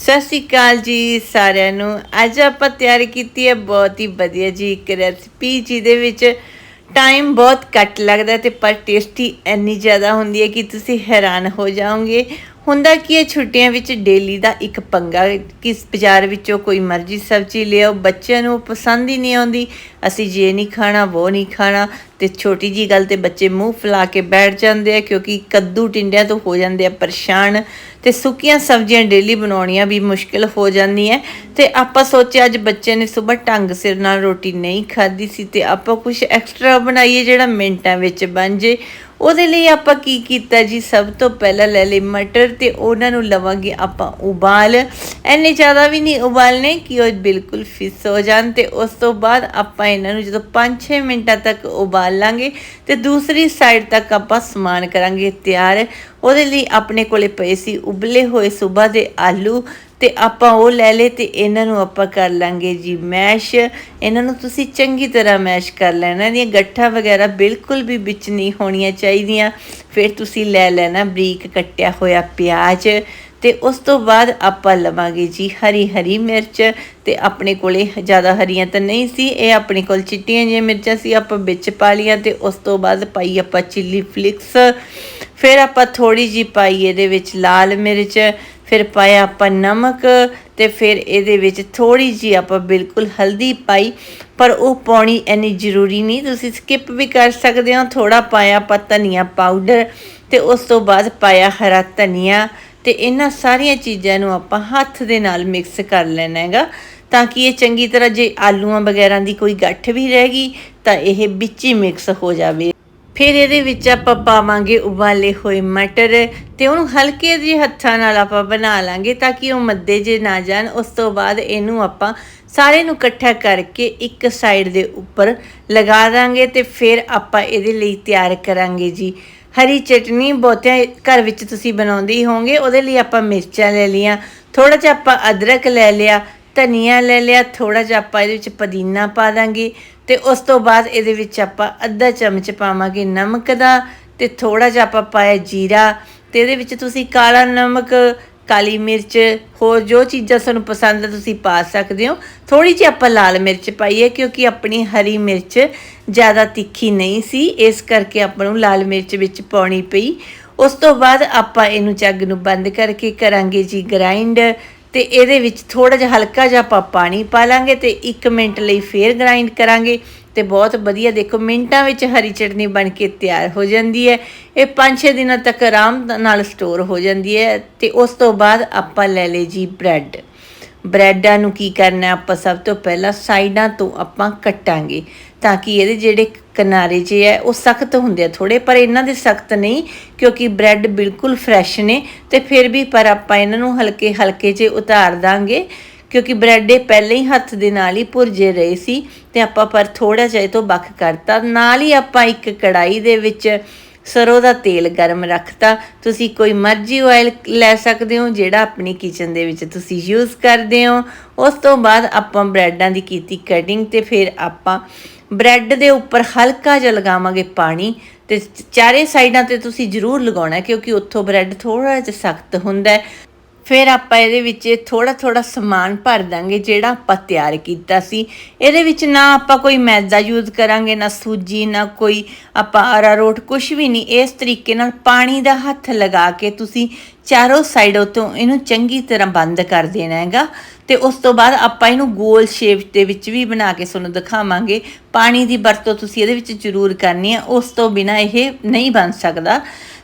ਸਤਿ ਸ਼੍ਰੀ ਅਕਾਲ ਜੀ ਸਾਰਿਆਂ ਨੂੰ। ਅੱਜ ਆਪਾਂ ਤਿਆਰ ਕੀਤੀ ਹੈ ਬਹੁਤ ਹੀ ਵਧੀਆ ਜੀ ਇੱਕ ਰੈਸਪੀ ਜਿਹਦੇ ਵਿੱਚ ਟਾਈਮ ਬਹੁਤ ਘੱਟ ਲੱਗਦਾ ਹੈ ਤੇ ਪਰ ਟੇਸਟੀ ਇੰਨੀ ਜ਼ਿਆਦਾ ਹੁੰਦੀ ਹੈ ਕਿ ਤੁਸੀਂ ਹੈਰਾਨ ਹੋ ਜਾਓਗੇ। ਹੁੰਦਾ ਕੀ ਹੈ, ਛੁੱਟੀਆਂ ਵਿੱਚ ਡੇਲੀ ਦਾ ਇੱਕ ਪੰਗਾ ਕਿਸ ਬਾਜ਼ਾਰ ਵਿੱਚੋਂ ਕੋਈ ਮਰਜ਼ੀ ਸਬਜ਼ੀ ਲਿਆਓ, ਬੱਚਿਆਂ ਨੂੰ ਪਸੰਦ ਹੀ ਨਹੀਂ ਆਉਂਦੀ। ਅਸੀਂ ਜੇ ਨਹੀਂ ਖਾਣਾ ਉਹ ਨਹੀਂ ਖਾਣਾ ਤੇ ਛੋਟੀ ਜੀ ਗੱਲ ਤੇ ਬੱਚੇ ਮੂੰਹ ਫੁਲਾ ਕੇ ਬੈਠ ਜਾਂਦੇ ਆ ਕਿਉਂਕਿ ਕੱਦੂ ਟਿੰਡਿਆਂ ਤੋਂ ਹੋ ਜਾਂਦੇ ਆ ਪਰੇਸ਼ਾਨ ਤੇ ਸੁੱਕੀਆਂ ਸਬਜ਼ੀਆਂ ਡੇਲੀ ਬਣਾਉਣੀਆਂ ਵੀ ਮੁਸ਼ਕਿਲ ਹੋ ਜਾਂਦੀ ਹੈ ਤੇ ਆਪਾਂ ਸੋਚਿਆ ਅੱਜ ਬੱਚੇ ਨੇ ਸਵੇਰ ਢੰਗ ਸਿਰ ਨਾਲ ਰੋਟੀ ਨਹੀਂ ਖਾਧੀ ਸੀ ਤੇ ਆਪਾਂ ਕੁਝ ਐਕਸਟਰਾ ਬਣਾਈਏ ਜਿਹੜਾ ਮਿੰਟਾਂ ਵਿੱਚ ਬਣ ਜੇ। ਉਹਦੇ ਲਈ ਆਪਾਂ ਕੀ ਕੀਤਾ ਜੀ? ਸਭ ਤੋਂ ਪਹਿਲਾਂ ਲੈ ਲਈ ਮਟਰ ਤੇ ਉਹਨਾਂ ਨੂੰ ਲਵਾਂਗੇ ਆਪਾਂ ਉਬਾਲ। ਐਨੇ ਜ਼ਿਆਦਾ ਵੀ ਨਹੀਂ ਉਬਾਲਨੇ ਕਿ ਉਹ ਬਿਲਕੁਲ ਫਿਸ ਹੋ ਜਾਣ ਤੇ ਉਸ ਤੋਂ ਬਾਅਦ ਆਪਾਂ ਇਹਨਾਂ ਨੂੰ ਜਦੋਂ 5-6 ਮਿੰਟਾਂ ਤੱਕ ਉਬਾਲ ਲਾਂਗੇ ਤੇ ਦੂਸਰੀ ਸਾਈਡ ਤੱਕ ਆਪਾਂ ਸਮਾਨ ਕਰਾਂਗੇ ਤਿਆਰ। ਉਹਦੇ ਲਈ ਆਪਣੇ ਕੋਲੇ ਪਏ ਸੀ ਉਬਲੇ ਹੋਏ ਸਵੇਰ ਦੇ ਆਲੂ ਤੇ ਆਪਾਂ ਉਹ ਲੈ ਲੇ ਤੇ ਇਹਨਾਂ ਨੂੰ ਆਪਾਂ ਕਰ ਲਾਂਗੇ ਜੀ ਮੈਸ਼। ਇਹਨਾਂ ਨੂੰ ਤੁਸੀਂ ਚੰਗੀ ਤਰ੍ਹਾਂ ਮੈਸ਼ ਕਰ ਲੈਣਾ ਇਹਦੀਆਂ ਗੱਠਾਂ ਵਗੈਰਾ ਬਿਲਕੁਲ ਵੀ ਵਿੱਚ ਨਹੀਂ ਹੋਣੀਆਂ ਚਾਹੀਦੀਆਂ। ਫਿਰ ਤੁਸੀਂ ਲੈ ਲੈਣਾ ਬਰੀਕ ਕੱਟਿਆ ਹੋਇਆ ਪਿਆਜ਼। ਤੇ ਉਸ ਤੋਂ ਬਾਅਦ ਆਪਾਂ ਲਵਾਂਗੇ ਜੀ ਹਰੀ ਹਰੀ ਮਿਰਚ ਤੇ ਆਪਣੇ ਕੋਲੇ ਜ਼ਿਆਦਾ ਹਰੀਆਂ ਤਾਂ ਨਹੀਂ ਸੀ, ਇਹ ਆਪਣੇ ਕੋਲ ਚਿੱਟੀਆਂ ਜਿਹੀਆਂ ਮਿਰਚਾਂ ਸੀ, ਆਪਾਂ ਵਿੱਚ ਪਾ ਲੀਆਂ ਤੇ ਉਸ ਤੋਂ ਬਾਅਦ ਪਾਈ ਆਪਾਂ ਚਿੱਲੀ ਫਲਿਕਸ ਫਿਰ ਆਪਾਂ ਥੋੜੀ ਜੀ ਪਾਈ ਇਹਦੇ ਵਿੱਚ ਲਾਲ ਮਿਰਚ, ਫਿਰ ਪਾਇਆ ਆਪਾਂ ਨਮਕ ਤੇ ਫਿਰ ਇਹਦੇ ਵਿੱਚ ਥੋੜੀ ਜੀ ਆਪਾਂ ਬਿਲਕੁਲ ਹਲਦੀ ਪਾਈ, ਪਰ ਉਹ ਪਾਉਣੀ ਇੰਨੀ ਜ਼ਰੂਰੀ ਨਹੀਂ, ਤੁਸੀਂ ਸਕਿਪ ਵੀ ਕਰ ਸਕਦੇ ਹੋ ਥੋੜਾ ਪਾਇਆ ਆਪਾਂ ਧਨੀਆ ਪਾਊਡਰ ਤੇ ਉਸ ਤੋਂ ਬਾਅਦ ਪਾਇਆ ਹਰਾ ਧਨੀਆ। ਤੇ ਇਹਨਾਂ ਸਾਰੀਆਂ ਚੀਜ਼ਾਂ ਨੂੰ ਆਪਾਂ ਹੱਥ ਦੇ ਨਾਲ ਮਿਕਸ ਕਰ ਲੈਣਾ ਹੈਗਾ, ਤਾਂ ਕਿ ਇਹ ਚੰਗੀ ਤਰ੍ਹਾਂ ਜੇ ਆਲੂਆਂ ਵਗੈਰਾ ਦੀ ਕੋਈ ਗੱਠ ਵੀ ਰਹਿ ਗਈ, ਤਾਂ ਇਹ ਵਿੱਚ ਹੀ ਮਿਕਸ ਹੋ ਜਾਵੇ। ਫਿਰ ਇਹਦੇ ਵਿੱਚ ਆਪਾਂ ਪਾਵਾਂਗੇ ਉਬਾਲੇ ਹੋਏ ਮਟਰ ਤੇ ਉਹਨੂੰ ਹਲਕੇ ਜਿਹੇ ਹੱਥਾਂ ਨਾਲ ਆਪਾਂ ਬਣਾ ਲਾਂਗੇ ਤਾਂ ਕਿ ਉਹ ਮੱਦੇ ਜੇ ਨਾ ਜਾਣ। ਉਸ ਤੋਂ ਬਾਅਦ ਇਹਨੂੰ ਆਪਾਂ ਸਾਰੇ ਨੂੰ ਇਕੱਠਾ ਕਰਕੇ ਇੱਕ ਸਾਈਡ ਦੇ ਉੱਪਰ ਲਗਾ ਦਾਂਗੇ ਤੇ ਫਿਰ ਆਪਾਂ ਇਹਦੇ ਲਈ ਤਿਆਰ ਕਰਾਂਗੇ ਜੀ। ਹਰੀ ਚਟਨੀ ਬਹੁਤਿਆਂ ਘਰ ਵਿੱਚ ਤੁਸੀਂ ਬਣਾਉਂਦੇ ਹੀ ਹੋਵੋਗੇ, ਉਹਦੇ ਲਈ ਆਪਾਂ ਮਿਰਚਾਂ ਲੈ ਲਈਆਂ ਥੋੜਾ ਜਿਹਾ ਆਪਾਂ ਅਦਰਕ ਲੈ ਲਿਆ, ਧਨੀਆ ਲੈ ਲਿਆ ਥੋੜਾ ਜਿਹਾ ਆਪਾਂ ਇਹਦੇ ਵਿੱਚ ਪੁਦੀਨਾ ਪਾ ਦਾਂਗੇ ਤੇ ਉਸ ਤੋਂ ਬਾਅਦ ਇਹਦੇ ਵਿੱਚ ਆਪਾਂ ਅੱਧਾ ਚਮਚ ਪਾਵਾਂਗੇ ਨਮਕ ਦਾ ਤੇ ਥੋੜਾ ਜਿਹਾ ਆਪਾਂ ਪਾਇਆ ਜੀਰਾ ਤੇ ਇਹਦੇ ਵਿੱਚ ਤੁਸੀਂ ਕਾਲਾ ਨਮਕ ਕਾਲੀ ਮਿਰਚ, ਹੋਰ ਜੋ ਚੀਜ਼ਾਂ ਤੁਹਾਨੂੰ ਪਸੰਦ ਹੈ ਤੁਸੀਂ ਪਾ ਸਕਦੇ ਹੋ। ਥੋੜੀ ਜਿਹੀ ਆਪਾਂ ਲਾਲ ਮਿਰਚ ਪਾਈ ਹੈ ਕਿਉਂਕਿ ਆਪਣੀ ਹਰੀ ਮਿਰਚ ਜ਼ਿਆਦਾ ਤਿੱਖੀ ਨਹੀਂ ਸੀ। ਇਸ ਕਰਕੇ ਆਪਾਂ ਨੂੰ ਲਾਲ ਮਿਰਚ ਵਿੱਚ ਪਾਉਣੀ ਪਈ। ਉਸ ਤੋਂ ਬਾਅਦ ਆਪਾਂ ਇਹਨੂੰ ਚੱਗ ਨੂੰ ਬੰਦ ਕਰਕੇ ਕਰਾਂਗੇ ਜੀ ਗ੍ਰਾਈਂਡ ਤੇ ਇਹਦੇ ਵਿੱਚ ਥੋੜਾ ਜਿਹਾ ਹਲਕਾ ਜਿਹਾ ਆਪਾਂ ਪਾਣੀ ਪਾ ਲਾਂਗੇ ਤੇ 1 ਮਿੰਟ ਲਈ ਫੇਰ ਗ੍ਰਾਈਂਡ ਕਰਾਂਗੇ। ਤੇ ਬਹੁਤ ਵਧੀਆ, ਦੇਖੋ ਮਿੰਟਾਂ ਵਿੱਚ ਹਰੀ ਚਟਨੀ ਬਣ ਕੇ ਤਿਆਰ ਹੋ ਜਾਂਦੀ ਹੈ। ਇਹ 5-6 ਦਿਨਾਂ ਤੱਕ ਆਰਾਮ ਨਾਲ ਸਟੋਰ ਹੋ ਜਾਂਦੀ ਹੈ ਤੇ ਉਸ ਤੋਂ ਬਾਅਦ ਆਪਾਂ ਲੈ ਲਈ ਜੀ ਬ੍ਰੈਡ। ਬ੍ਰੈਡਾਂ ਨੂੰ ਕੀ ਕਰਨਾ ਆਪਾਂ ਸਭ ਤੋਂ ਪਹਿਲਾਂ ਸਾਈਡਾਂ ਤੋਂ ਆਪਾਂ ਕੱਟਾਂਗੇ ਤਾਂ ਕਿ ਇਹਦੇ ਜਿਹੜੇ ਕਿਨਾਰੇ ਜੇ ਹੈ, ਉਹ ਸਖਤ ਹੁੰਦੇ ਆ ਥੋੜੇ ਪਰ ਇਹਨਾਂ ਦੇ ਸਖਤ ਨਹੀਂ, ਕਿਉਂਕਿ ਬ੍ਰੈਡ ਬਿਲਕੁਲ ਫਰੈਸ਼ ਨੇ ਤੇ ਫਿਰ ਵੀ ਪਰ ਆਪਾਂ ਇਹਨਾਂ ਨੂੰ ਹਲਕੇ ਹਲਕੇ ਜੇ ਉਤਾਰ ਦਾਂਗੇ ਕਿਉਂਕਿ ਬ੍ਰੈਡ ਇਹ ਪਹਿਲੇ ਹੀ ਹੱਥ ਦੇ ਨਾਲ ਹੀ ਭੁਰਜੇ ਰਹੇ ਸੀ ਤੇ ਆਪਾਂ ਪਰ ਥੋੜਾ ਜਿਹਾ ਇਹ ਤੋਂ ਬੱਕ ਕਰਤਾ। ਨਾਲ ਹੀ ਆਪਾਂ ਇੱਕ ਕੜਾਈ ਦੇ ਵਿੱਚ ਸਰੋਂ ਦਾ ਤੇਲ ਗਰਮ ਰੱਖਤਾ। ਤੁਸੀਂ ਕੋਈ ਮਰਜ਼ੀ ਆਇਲ ਲੈ ਸਕਦੇ ਹੋ, ਜਿਹੜਾ ਆਪਣੀ ਕਿਚਨ ਦੇ ਵਿੱਚ ਤੁਸੀਂ ਯੂਜ਼ ਕਰਦੇ ਹੋ। ਉਸ ਤੋਂ ਬਾਅਦ ਆਪਾਂ ਬ੍ਰੈਡਾਂ ਦੀ ਕੀਤੀ ਕਟਿੰਗ ਤੇ ਫਿਰ ਆਪਾਂ ਬ੍ਰੈਡ ਦੇ ਉੱਪਰ ਹਲਕਾ ਜਿਹਾ ਲਗਾਵਾਂਗੇ ਪਾਣੀ ਤੇ ਚਾਰੇ ਸਾਈਡਾਂ ਤੇ ਤੁਸੀਂ ਜ਼ਰੂਰ ਲਗਾਉਣਾ, ਕਿਉਂਕਿ ਉੱਥੋਂ ਬ੍ਰੈਡ ਥੋੜਾ ਜਿਹਾ ਸਖਤ ਹੁੰਦਾ ਫਿਰ ਆਪਾਂ ਇਹਦੇ ਵਿੱਚ ਥੋੜਾ ਥੋੜਾ ਸਮਾਨ ਭਰ ਦਾਂਗੇ ਜਿਹੜਾ ਆਪਾਂ ਤਿਆਰ ਕੀਤਾ ਸੀ। ਇਹਦੇ ਵਿੱਚ ਨਾ ਆਪਾਂ ਕੋਈ ਮੈਦਾ ਯੂਜ਼ ਕਰਾਂਗੇ, ਨਾ ਸੂਜੀ, ਨਾ ਕੋਈ ਆਪਾਂ ਅਰਾਰੋਟ ਕੁਝ ਵੀ ਨਹੀਂ। ਇਸ ਤਰੀਕੇ ਨਾਲ ਪਾਣੀ ਦਾ ਹੱਥ ਲਗਾ ਕੇ ਤੁਸੀਂ ਚਾਰੋਂ ਸਾਈਡੋਂ ਤੋਂ ਇਹਨੂੰ ਚੰਗੀ ਤਰ੍ਹਾਂ ਬੰਦ ਕਰ ਦੇਣਾ ਹੈਗਾ। ਤੇ ਉਸ ਤੋਂ ਬਾਅਦ ਆਪਾਂ ਇਹਨੂੰ ਗੋਲ ਸ਼ੇਪ ਦੇ ਵਿੱਚ ਵੀ ਬਣਾ ਕੇ ਤੁਹਾਨੂੰ ਦਿਖਾਵਾਂਗੇ। ਪਾਣੀ ਦੀ ਵਰਤੋਂ ਤੁਸੀਂ ਇਹਦੇ ਵਿੱਚ ਜ਼ਰੂਰ ਕਰਨੀ ਹੈ। ਉਸ ਤੋਂ ਬਿਨਾ ਇਹ ਨਹੀਂ ਬਣ ਸਕਦਾ।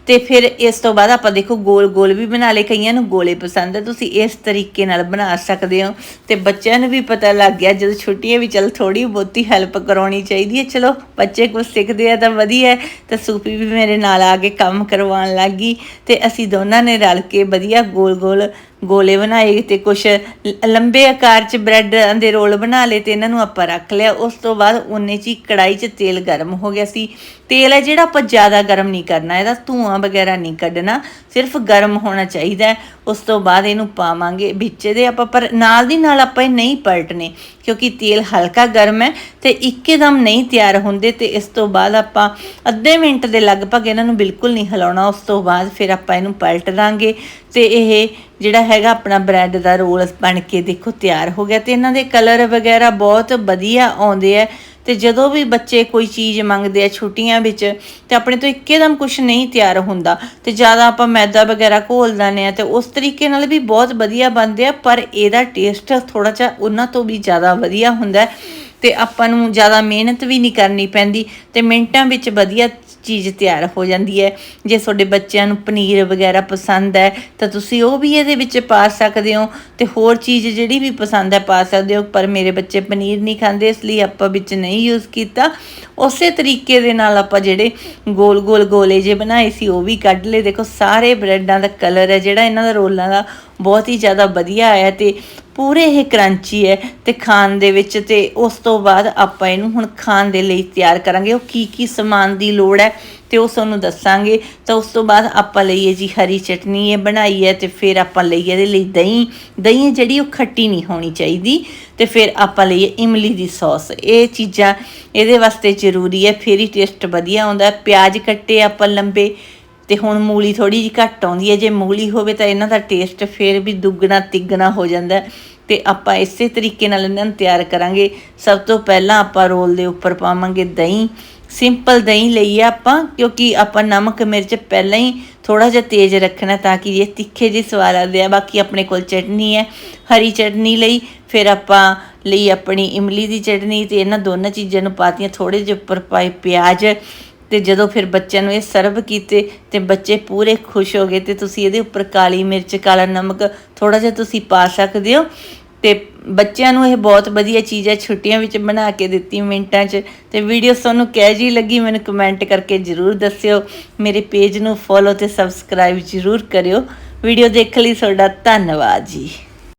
ਤੇ ਫਿਰ ਇਸ ਤੋਂ ਬਾਅਦ ਆਪਾਂ ਦੇਖੋ ਗੋਲ ਗੋਲ ਵੀ ਬਣਾ ਲਏ, ਕਈਆਂ ਨੂੰ ਗੋਲੇ ਪਸੰਦ ਹੈ ਤੁਸੀਂ ਇਸ ਤਰੀਕੇ ਨਾਲ ਬਣਾ ਸਕਦੇ ਹੋ। ਤੇ ਬੱਚਿਆਂ ਨੂੰ ਵੀ ਪਤਾ ਲੱਗ ਗਿਆ, ਜਦੋਂ ਛੁੱਟੀਆਂ ਵੀ ਚੱਲ ਥੋੜੀ ਬਹੁਤੀ ਹੈਲਪ ਕਰਾਉਣੀ ਚਾਹੀਦੀ ਹੈ। ਚਲੋ, ਬੱਚੇ ਕੁਝ ਸਿੱਖਦੇ ਆ ਤਾਂ ਵਧੀਆ ਤਾਂ ਸੂਫ਼ੀ ਵੀ ਮੇਰੇ ਨਾਲ ਆ ਕੇ ਕੰਮ ਕਰਵਾਉਣ ਲੱਗੀ ਤੇ ਅਸੀਂ ਦੋਨਾਂ ਨੇ ਰਲ ਕੇ ਵਧੀਆ ਗੋਲ ਗੋਲ ਗੋਲੇ ਬਣਾਏ ਤੇ ਕੁਛ ਲੰਬੇ ਆਕਾਰ 'ਚ ਬ੍ਰੈਡ ਦੇ ਰੋਲ ਬਣਾ ਲਏ ਤੇ ਇਹਨਾਂ ਨੂੰ ਆਪਾਂ ਰੱਖ ਲਿਆ। ਉਸ ਤੋਂ ਬਾਅਦ ਉਹਨੇ 'ਚ ਹੀ ਕੜਾਈ 'ਚ ਤੇਲ ਗਰਮ ਹੋ ਗਿਆ ਸੀ। ਤੇਲ ਹੈ ਜਿਹੜਾ ਆਪਾਂ ਜ਼ਿਆਦਾ ਗਰਮ ਨਹੀਂ ਕਰਨਾ, ਇਹਦਾ ਧੂਆਂ ਵਗੈਰਾ ਨਹੀਂ ਕੱਢਣਾ, ਸਿਰਫ ਗਰਮ ਹੋਣਾ ਚਾਹੀਦਾ ਉਸ ਤੋਂ ਬਾਅਦ ਇਹਨੂੰ ਪਾਵਾਂਗੇ ਵਿੱਚ ਦੇ ਆਪਾਂ, ਪਰ ਨਾਲ ਦੀ ਨਾਲ ਆਪਾਂ ਇਹ ਨਹੀਂ ਪਲਟਨੇ ਕਿਉਂਕਿ ਤੇਲ ਹਲਕਾ ਗਰਮ ਹੈ ਤੇ ਇੱਕਦਮ ਨਹੀਂ ਤਿਆਰ ਹੁੰਦੇ ਤੇ ਇਸ ਤੋਂ ਬਾਅਦ ਆਪਾਂ ਅੱਧੇ ਮਿੰਟ ਦੇ ਲਗਭਗ ਇਹਨਾਂ ਨੂੰ ਬਿਲਕੁਲ ਨਹੀਂ ਹਿਲਾਉਣਾ, ਉਸ ਤੋਂ ਬਾਅਦ ਫਿਰ ਆਪਾਂ ਇਹਨੂੰ ਪਲਟ ਦਾਂਗੇ ਤੇ ਇਹ ਜਿਹੜਾ ਹੈਗਾ ਆਪਣਾ ਬ੍ਰੈਡ ਦਾ ਰੋਲ ਬਣ ਕੇ ਦੇਖੋ ਤਿਆਰ ਹੋ ਗਿਆ ਤੇ ਇਹਨਾਂ ਦੇ ਕਲਰ ਵਗੈਰਾ ਬਹੁਤ ਵਧੀਆ ਆਉਂਦੇ ਆ ਤੇ ਜਦੋਂ ਵੀ ਬੱਚੇ ਕੋਈ ਚੀਜ਼ ਮੰਗਦੇ ਆ ਛੁੱਟੀਆਂ ਵਿੱਚ, ਤੇ ਆਪਣੇ ਤੋਂ ਇੱਕਦਮ ਕੁਝ ਨਹੀਂ ਤਿਆਰ ਹੁੰਦਾ। ਤੇ ਜ਼ਿਆਦਾ ਆਪਾਂ ਮੈਦਾ ਵਗੈਰਾ ਘੋਲ ਦਿੰਦੇ ਆ ਤੇ ਉਸ ਤਰੀਕੇ ਨਾਲ ਵੀ ਬਹੁਤ ਵਧੀਆ ਬਣਦੇ ਆ, ਪਰ ਇਹਦਾ ਟੇਸਟ ਥੋੜਾ ਜਿਹਾ ਉਹਨਾਂ ਤੋਂ ਵੀ ਜ਼ਿਆਦਾ ਵਧੀਆ ਹੁੰਦਾ ਹੈ। ਤੇ ਆਪਾਂ ਨੂੰ ਜ਼ਿਆਦਾ ਮਿਹਨਤ ਵੀ ਨਹੀਂ ਕਰਨੀ ਪੈਂਦੀ। ਤੇ ਮਿੰਟਾਂ ਵਿੱਚ ਵਧੀਆ ਚੀਜ਼ ਤਿਆਰ ਹੋ ਜਾਂਦੀ ਹੈ। ਜੇ ਤੁਹਾਡੇ ਬੱਚਿਆਂ ਨੂੰ ਪਨੀਰ ਵਗੈਰਾ ਪਸੰਦ ਹੈ, ਤਾਂ ਤੁਸੀਂ ਉਹ ਵੀ ਇਹਦੇ ਵਿੱਚ ਪਾ ਸਕਦੇ ਹੋ ਤੇ ਹੋਰ ਚੀਜ਼ ਜਿਹੜੀ ਵੀ ਪਸੰਦ ਹੈ ਪਾ ਸਕਦੇ ਹੋ। ਪਰ ਮੇਰੇ ਬੱਚੇ ਪਨੀਰ ਨਹੀਂ ਖਾਂਦੇ, ਇਸ ਲਈ ਆਪਾਂ ਵਿੱਚ ਨਹੀਂ ਯੂਜ਼ ਕੀਤਾ। ਉਸੇ ਤਰੀਕੇ ਦੇ ਨਾਲ ਆਪਾਂ ਜਿਹੜੇ ਗੋਲ ਗੋਲ ਗੋਲੇ ਜੇ ਬਣਾਏ ਸੀ, ਉਹ ਵੀ ਕੱਢ ਲਏ। ਦੇਖੋ, ਸਾਰੇ ਬ੍ਰੈਡਾਂ ਦਾ ਕਲਰ ਹੈ ਜਿਹੜਾ ਇਹਨਾਂ ਦਾ ਰੋਲਾਂ ਦਾ ਬਹੁਤ ਹੀ ਜ਼ਿਆਦਾ ਵਧੀਆ ਆਇਆ ਤੇ ਪੂਰੇ ਇਹ ਕਰੰਚੀ ਹੈ ਤੇ ਖਾਣ ਦੇ ਵਿੱਚ ਤੇ ਉਸ ਤੋਂ ਬਾਅਦ ਆਪਾਂ ਇਹਨੂੰ ਹੁਣ ਖਾਣ ਦੇ ਲਈ ਤਿਆਰ ਕਰਾਂਗੇ। ਉਹ ਕੀ ਕੀ ਸਮਾਨ ਦੀ ਲੋੜ ਹੈ ਤੇ ਉਹ ਤੁਹਾਨੂੰ ਦੱਸਾਂਗੇ। ਤਾਂ ਉਸ ਤੋਂ ਬਾਅਦ ਆਪਾਂ ਲਈਏ ਜੀ ਹਰੀ ਚਟਨੀ, ਇਹ ਬਣਾਈ ਹੈ ਤੇ ਫਿਰ ਆਪਾਂ ਲਈਏ ਇਹਦੇ ਲਈ ਦਹੀਂ। ਦਹੀਂ ਜਿਹੜੀ ਉਹ ਖੱਟੀ ਨਹੀਂ ਹੋਣੀ ਚਾਹੀਦੀ ਤੇ ਫਿਰ ਆਪਾਂ ਲਈਏ ਇਮਲੀ ਦੀ ਸੌਸ। ਇਹ ਚੀਜ਼ਾਂ ਇਹਦੇ ਵਾਸਤੇ ਜ਼ਰੂਰੀ ਹੈ, ਫਿਰ ਹੀ ਟੇਸਟ ਵਧੀਆ ਆਉਂਦਾ। ਪਿਆਜ਼ ਕੱਟੇ ਆਪਾਂ ਲੰਬੇ ਤੇ ਹੁਣ ਮੂਲੀ ਥੋੜੀ ਜਿਹੀ ਘੱਟ ਆਉਂਦੀ ਹੈ, ਜੇ ਮੂਲੀ ਹੋਵੇ ਤਾਂ ਇਹਨਾਂ ਦਾ ਟੇਸਟ ਫੇਰ ਵੀ ਦੁੱਗਣਾ ਤਿੱਗਣਾ ਹੋ ਜਾਂਦਾ ਹੈ। ਤੇ ਆਪਾਂ ਇਸੇ ਤਰੀਕੇ ਨਾਲ ਇਹਨਾਂ ਨੂੰ ਤਿਆਰ ਕਰਾਂਗੇ ਸਭ ਤੋਂ ਪਹਿਲਾਂ ਆਪਾਂ ਰੋਲ ਦੇ ਉੱਪਰ ਪਾਵਾਂਗੇ ਦਹੀਂ ਸਿੰਪਲ ਦਹੀਂ ਲਈ ਆ ਆਪਾਂ, ਕਿਉਂਕਿ ਆਪਾਂ ਨਮਕ, ਮਿਰਚ ਪਹਿਲਾਂ ਹੀ ਥੋੜਾ ਜਿਹਾ ਤੇਜ਼ ਰੱਖਣਾ ਤਾਂ ਕਿ ਇਹ ਤਿੱਖੇ ਜਿਹੇ ਸਵਾਦ ਆਦੇ ਆ ਬਾਕੀ ਆਪਣੇ ਕੋਲ ਚਟਨੀ ਹੈ, ਹਰੀ ਚਟਨੀ ਲਈ, ਫਿਰ ਆਪਾਂ ਲਈ ਆਪਣੀ ਇਮਲੀ ਦੀ ਚਟਨੀ ਤੇ ਇਹਨਾਂ ਦੋਨਾਂ ਚੀਜ਼ਾਂ ਨੂੰ ਪਾਤੀਆਂ ਥੋੜੇ ਜਿਹੇ ਉੱਪਰ ਪਾਏ ਪਿਆਜ਼ ਤੇ ਜਦੋਂ ਫਿਰ ਬੱਚਿਆਂ ਨੂੰ ਇਹ ਸਰਵ ਕੀਤੇ ਤੇ ਬੱਚੇ ਪੂਰੇ ਖੁਸ਼ ਹੋ ਗਏ ਤੇ ਤੁਸੀਂ ਇਹਦੇ ਉੱਪਰ ਕਾਲੀ ਮਿਰਚ, ਕਾਲਾ ਨਮਕ ਥੋੜਾ ਜਿਹਾ ਤੁਸੀਂ ਪਾ ਸਕਦੇ ਹੋ ਤੇ ਬੱਚਿਆਂ ਨੂੰ ਇਹ ਬਹੁਤ ਵਧੀਆ ਚੀਜ਼ ਹੈ ਛੁੱਟੀਆਂ ਵਿੱਚ ਬਣਾ ਕੇ ਦਿੱਤੀ ਮਿੰਟਾਂ 'ਚ ਤੇ ਵੀਡੀਓ ਤੁਹਾਨੂੰ ਕਿਹੋ ਜਿਹੀ ਲੱਗੀ ਮੈਨੂੰ ਕਮੈਂਟ ਕਰਕੇ ਜਰੂਰ ਦੱਸਿਓ। ਮੇਰੇ ਪੇਜ ਨੂੰ ਫੋਲੋ ਤੇ ਸਬਸਕ੍ਰਾਈਬ ਜਰੂਰ ਕਰਿਓ। ਵੀਡੀਓ ਦੇਖਣ ਲਈ ਤੁਹਾਡਾ ਧੰਨਵਾਦ ਜੀ।